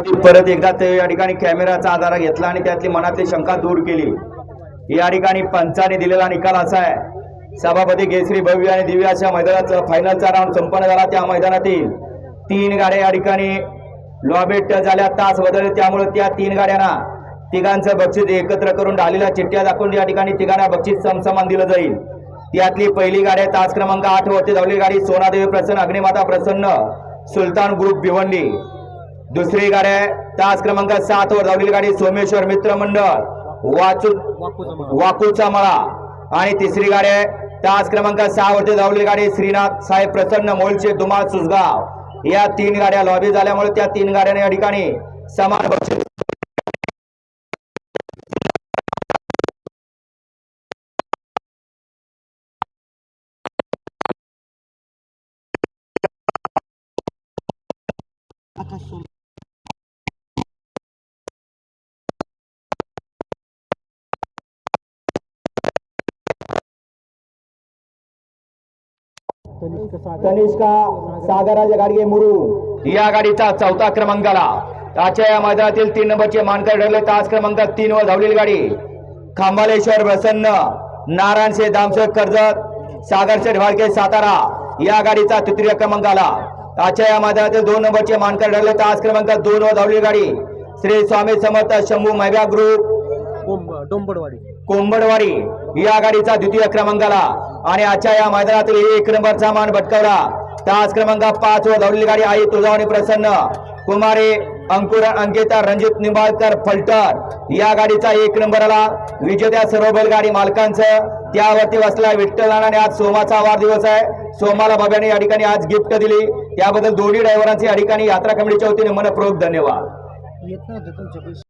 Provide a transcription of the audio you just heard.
होती परत एकदा ते या ठिकाणी कॅमेराचा आधार घेतला आणि त्यातली मनातली शंका दूर केली. या ठिकाणी पंचाने दिलेला निकाल असा आहे. सभापती केसरी भव्य आणि दिव्य अशा मैदानाचा फायनलचा राऊंड संपन्न झाला. त्या मैदानातील तीन गाड्या या ठिकाणी लॉबेट झाल्या. तास बदलले त्यामुळे त्या तीन गाड्यांना तिघांचं बक्षीस एकत्र करून ढालीला चिठ्ठ्या दाखवून या ठिकाणी तिघांना बक्षीस समसमान दिलं जाईल. त्यातली पहिली गाडी तास क्रमांक आठ वरती धावली गाडी सोनादेवी प्रसन्न अग्निमाता प्रसन्न सुलतान ग्रुप भिवंडी. दुसरी गाडी आहे. तास क्रमांक सात वर धावलेली गाडी सोमेश्वर मित्र मंडळ. वाचू वाकूचा मळा. आणि तिसरी गाडी आहे. तास क्रमांक सहा वरती धावलेली गाडी श्रीनाथ साहेब प्रसन्न मोलचे दुमाळ सुसगाव या तीन गाड्या लॉबी झाल्यामुळे त्या तीन गाड्यांना या ठिकाणी समान बक्षीस कनिष्का सागराच्या गाडी मुरू या गाडीचा चौथा क्रमांकाला आजच्या या मैदानातील तीन नंबरचे मानकर ठरले. तास क्रमांक तीन वर धावलेली गाडी. खांबालेश्वर प्रसन्न नारायण शेठ दामशेठ कर्जत सागर शेठ भाडके सातारा. या गाडीचा तृतीय क्रमांकाला आजच्या या मैदानातील दोन नंबरचे मानकर ठरले. तास क्रमांक दोन वर धावलेली गाडी. श्री स्वामी समर्थ शंभू मैब्या ग्रुप डोंबडवाडी. कोंबडवाडी या गाडीचा द्वितीय क्रमांकाला आणि आजच्या या मैदानातील एक नंबरचा मान भटकवला. तास क्रमांक पाच वर धावलेली गाडी आई तुळजावणी प्रसन्न. कुमारे अंकुर अंकिता रणजित निंबाळकर फलटर या गाडीचा एक नंबर आला. विजेत्या सर्व बैलगाडी मालकांचं त्यावरती बसला विठ्ठल आणि आज सोमाचा वाढदिवस आहे. सोमाला बाब्याने या ठिकाणी आज गिफ्ट दिली. त्याबद्दल दोन्ही ड्रायव्हरांची या ठिकाणी यात्रा कमिटीच्या वतीने मनपूर्वक धन्यवाद.